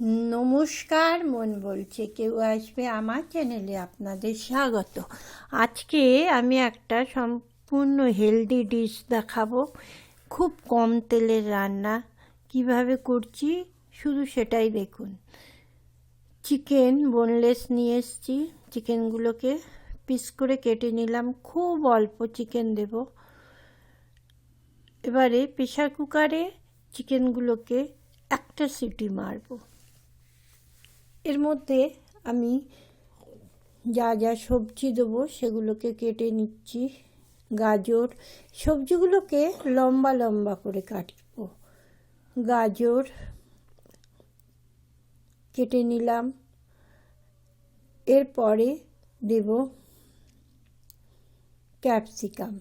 নমস্কার, মন বলছে, কেউ আসবে আমার চ্যানেলে আপনাদের স্বাগত। আজকে আমি একটা সম্পূর্ণ হেলদি ডিশ দেখাবো। খুব কম তেলের রান্না, কীভাবে করছি শুধু সেটাই দেখুন। চিকেন বোনলেস নিয়ে এসছি চিকেনগুলোকে পিস করে কেটে নিলাম, খুব অল্প চিকেন দেব। এবারে প্রেশার কুকারে চিকেনগুলোকে একটা সিটি মারবো। এর মধ্যে আমি যা যা সবজি দেবো সেগুলোকে কেটে নিচ্ছি। গাজর, সবজিগুলোকে লম্বা লম্বা করে কাটবো। গাজর কেটে নিলাম। এরপরে দেব ক্যাপসিকাম।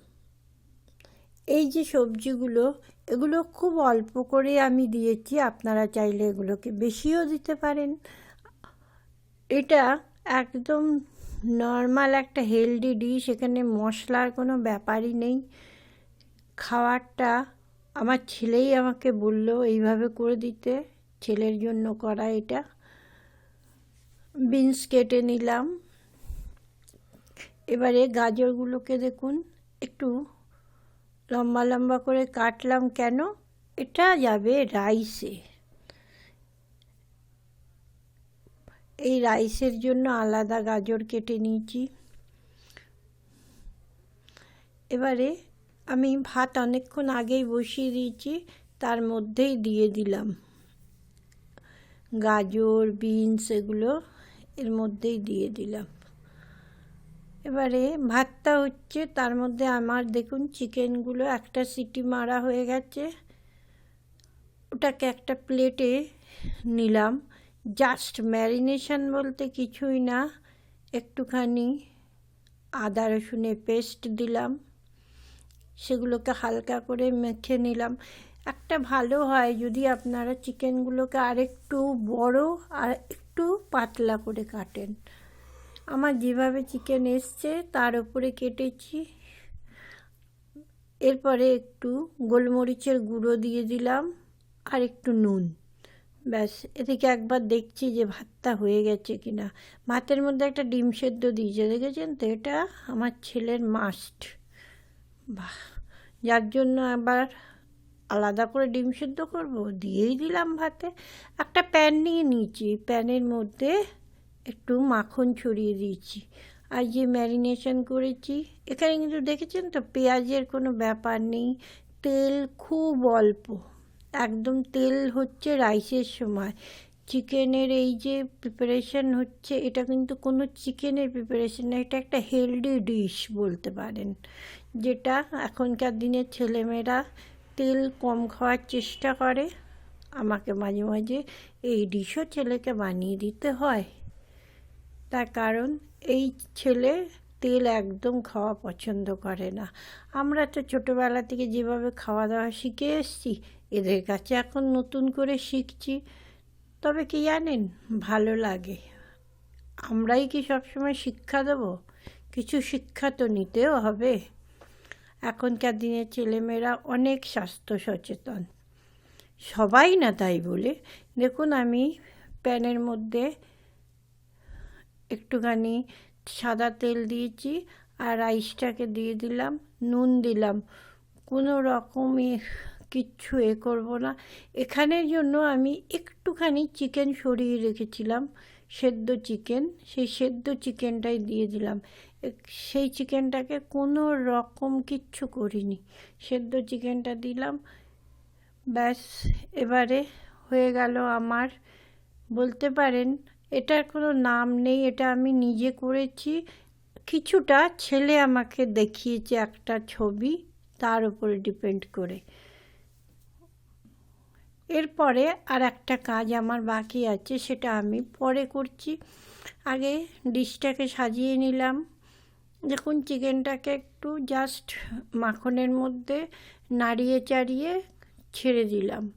এই যে সবজিগুলো, এগুলো খুব অল্প করে আমি দিয়েছি, আপনারা চাইলে এগুলোকে বেশিও দিতে পারেন। এটা একদম নর্মাল একটা হেলদি ডিশ এখানে মশলার কোনো ব্যাপারই নেই। খাবারটা আমার ছেলেই আমাকে বলল এইভাবে করে দিতে, ছেলের জন্য করা এটা। বিনস কেটে নিলাম। এবারে গাজরগুলোকে দেখুন, একটু লম্বা লম্বা করে কাটলাম কেন? এটা যাবে রাইসে এই রাইসের জন্য আলাদা গাজর কেটে নিয়েছি। এবারে আমি ভাত অনেকক্ষণ আগেই বসিয়ে দিয়েছি, তার মধ্যেই দিয়ে দিলাম। গাজর, বিনস এগুলো এর মধ্যেই দিয়ে দিলাম। এবারে ভাতটা হচ্ছে, তার মধ্যে আমার দেখুন চিকেনগুলো একটা সিটি মারা হয়ে গেছে। ওটাকে একটা প্লেটে নিলাম। জাস্ট ম্যারিনেশন বলতে কিছুই না। একটুখানি আদা রসুনের পেস্ট দিলাম। সেগুলোকে হালকা করে মেখে নিলাম। একটা ভালো হয় যদি আপনারা চিকেনগুলোকে আরেকটু বড় আর একটু পাতলা করে কাটেন। আমার যেভাবে চিকেন এসছে তার উপরে কেটেছি। এরপরে একটু গোলমরিচের গুঁড়ো দিয়ে দিলাম আর একটু নুন। ব্যাস, এদিকে একবার দেখছি যে ভাতটা হয়ে গেছে কি না ভাতের মধ্যে একটা ডিম সেদ্ধ দিয়েছে, দেখেছেন তো? এটা আমার ছেলের মাস্ট বাহ, যার জন্য আবার আলাদা করে ডিম সেদ্ধ করব? দিয়েই দিলাম ভাতে। একটা প্যান নিয়ে নিয়েছি। প্যানের মধ্যে একটু মাখন ছড়িয়ে দিয়েছি। আর যে ম্যারিনেশন করেছি, এখানে কিন্তু দেখেছেন তো, পেঁয়াজের কোনো ব্যাপার নেই। তেল খুব অল্প। একদম তেল হচ্ছে রাইসের সময়। চিকেনের এই যে প্রিপারেশন হচ্ছে, এটা কিন্তু কোনো চিকেনের প্রিপারেশন না, এটা একটা হেলদি ডিশ বলতে পারেন, যেটা এখনকার দিনের ছেলেমেয়েরা তেল কম খাওয়ার চেষ্টা করে। আমাকে মাঝে মাঝে এই ডিশও ছেলেকে বানিয়ে দিতে হয়। তার কারণ, এই ছেলে তেল একদম খাওয়া পছন্দ করে না। আমরা তো ছোটোবেলা থেকে যেভাবে খাওয়া দাওয়া শিখে এসছি এদের কাছে এখন নতুন করে শিখছি। তবে কি জানেন, ভালো লাগে। আমরাই কি সবসময় শিক্ষা দেব? কিছু শিক্ষা তো নিতেও হবে। এখনকার দিনের ছেলেমেয়েরা অনেক স্বাস্থ্য সচেতন। সবাই না তাই বলে। দেখুন, আমি প্যানের মধ্যে একটুখানি সাদা তেল দিয়েছি আর রাইসটাকে দিয়ে দিলাম, নুন দিলাম। কোনো রকমই কিচ্ছু এ করব না। এখানের জন্য আমি একটুখানি চিকেন সরিয়ে রেখেছিলাম, সেদ্ধ চিকেন সেই সেদ্ধ চিকেনটাই দিয়ে দিলাম। সেই চিকেনটাকে কোনো রকম কিচ্ছু করিনি। সেদ্ধ চিকেনটা দিলাম। ব্যাস, এবারে হয়ে গেল আমার, বলতে পারেন এটার কোনো নাম নেই, এটা আমি নিজে করেছি। কিছুটা ছেলে আমাকে দেখিয়েছে একটা ছবি, তার উপরে ডিপেন্ড করে। এরপরে আর একটা কাজ আমার বাকি আছে, সেটা আমি পরে করছি। আগে ডিশটাকে সাজিয়ে নিলাম। দেখুন, চিকেনটাকে একটু জাস্ট মাখনের মধ্যে নাড়িয়ে চাড়িয়ে ছেড়ে দিলাম।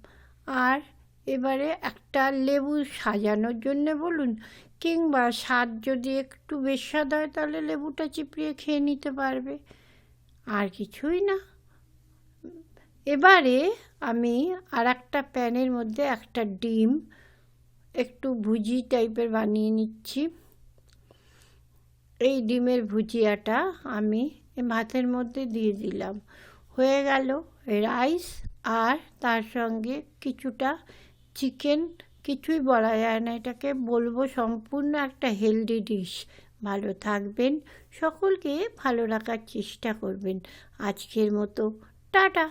আর এবারে একটা লেবু সাজানোর জন্যে বলুন, কিংবা স্বাদ যদি একটু বেস্বাদ হয়, তাহলে লেবুটা চিপড়িয়ে খেয়ে নিতে পারবে। আর কিছুই না। এবারে আমি আর একটা প্যানের মধ্যে একটা ডিম, একটু ভুজি টাইপের বানিয়ে নিচ্ছি। এই ডিমের ভুজিয়াটা আমি ভাতের মধ্যে দিয়ে দিলাম। হয়ে গেল রাইস আর তার সঙ্গে কিছুটা চিকেন, কিছুই বলা যায় না এটাকে। বলব সম্পূর্ণ একটা হেলদি ডিশ। ভালো থাকবেন, সকলকে ভালো রাখার চেষ্টা করবেন। আজকের মতো, টাটা।